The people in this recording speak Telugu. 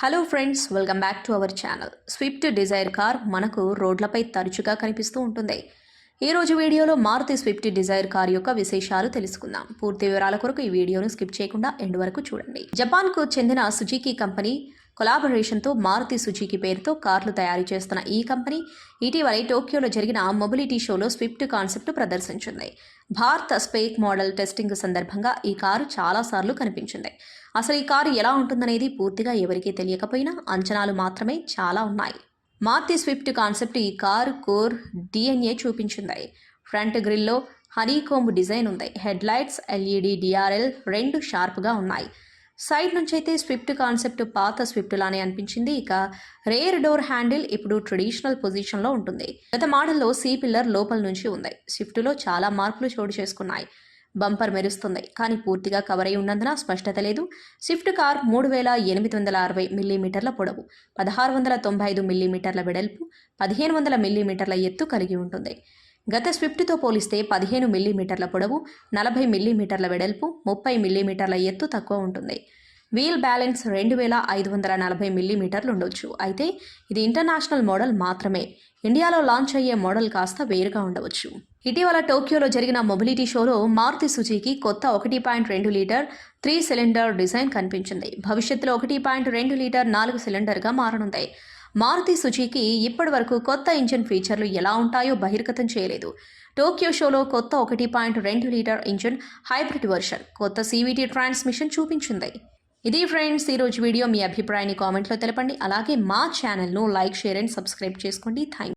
Hello friends welcome back to our channel Swift Dzire car మనకు రోడ్లపై తరచుగా కనిపిస్తూ ఉంటుంది. ఈ రోజు వీడియోలో మారుతి స్విఫ్ట్ డిజైర్ కార్ యొక్క విశేషాలు తెలుసుకుందాం. పూర్తి వివరాల కొరకు ఈ వీడియోను స్కిప్ చేయకుండా ఎండ్ వరకు చూడండి. జపాన్కు చెందిన సుజుకి కంపెనీ కొలాబరేషన్తో మారుతి సుజుకి పేరుతో కార్లు తయారు చేస్తున్న ఈ కంపెనీ ఇటీవలే టోక్యోలో జరిగిన మొబిలిటీ షోలో స్విఫ్ట్ కాన్సెప్ట్ ప్రదర్శించింది. భారత్ స్పేక్ మోడల్ టెస్టింగ్ సందర్భంగా ఈ కారు చాలాసార్లు కనిపించింది. అసలు ఈ కారు ఎలా ఉంటుందనేది పూర్తిగా ఎవరికీ తెలియకపోయినా అంచనాలు మాత్రమే చాలా ఉన్నాయి. మారుతి స్విఫ్ట్ కాన్సెప్ట్ ఈ కారు కోర్ డిఎన్ఏ చూపించింది. ఫ్రంట్ గ్రిల్లో హనీకోంబ్ డిజైన్ ఉంది. హెడ్ లైట్స్ ఎల్ఈడి డిఆర్ఎల్ రెండు షార్ప్గా ఉన్నాయి. సైడ్ నుంచి అయితే స్విఫ్ట్ కాన్సెప్ట్ పాత స్విఫ్ట్ లానే అనిపించింది. ఇక రేర్ డోర్ హ్యాండిల్ ఇప్పుడు ట్రెడిషనల్ పొజిషన్లో ఉంటుంది. గత మోడల్లో సీ పిల్లర్ లోపల నుంచి ఉంది. స్విఫ్ట్లో చాలా మార్పులు చోటు చేసుకున్నాయి. బంపర్ మెరుస్తుంది. కానీ పూర్తిగా కవర్ అయి ఉన్నందున స్పష్టత లేదు. స్విఫ్ట్ కార్ మూడు వేల ఎనిమిది వందల అరవై మిల్లీమీటర్ల పొడవు పదహారు వందల తొంభై ఐదు మిల్లీమీటర్ల వెడల్పు పదిహేను వందల మిల్లీమీటర్ల ఎత్తు కలిగి ఉంటుంది. గత స్విఫ్ట్తో పోలిస్తే పదిహేను మిల్లీమీటర్ల పొడవు నలభై మిల్లీమీటర్ల వెడల్పు ముప్పై మిల్లీమీటర్ల ఎత్తు తక్కువ ఉంటుంది. వీల్ బ్యాలెన్స్ రెండు వేల ఐదు వందల నలభై మిల్లీమీటర్లు ఉండొచ్చు. అయితే ఇది ఇంటర్నేషనల్ మోడల్ మాత్రమే. ఇండియాలో లాంచ్ అయ్యే మోడల్ కాస్త వేరుగా ఉండవచ్చు. ఇటీవల టోక్యోలో జరిగిన మొబిలిటీ షోలో మారుతి సుజుకి కొత్త ఒకటి పాయింట్ రెండు లీటర్ త్రీ సిలిండర్ డిజైన్ కనిపించింది. భవిష్యత్తులో ఒకటి పాయింట్ రెండు లీటర్ నాలుగు సిలిండర్గా మారనుంది. మారుతి సుజీకి ఇప్పటి వరకు కొత్త ఇంజిన్ ఫీచర్లు ఎలా ఉంటాయో బహిర్గతం చేయలేదు. టోక్యో షోలో కొత్త ఒకటి పాయింట్ రెండు లీటర్ ఇంజిన్ హైబ్రిడ్ వర్షన్ కొత్త సీవీటీ ట్రాన్స్మిషన్ చూపించింది. ఇది ఫ్రెండ్స్ ఈరోజు వీడియో మీ అభిప్రాయాన్ని కామెంట్లో తెలపండి. అలాగే మా ఛానల్ను లైక్ షేర్ అండ్ సబ్స్క్రైబ్ చేసుకోండి. థ్యాంక్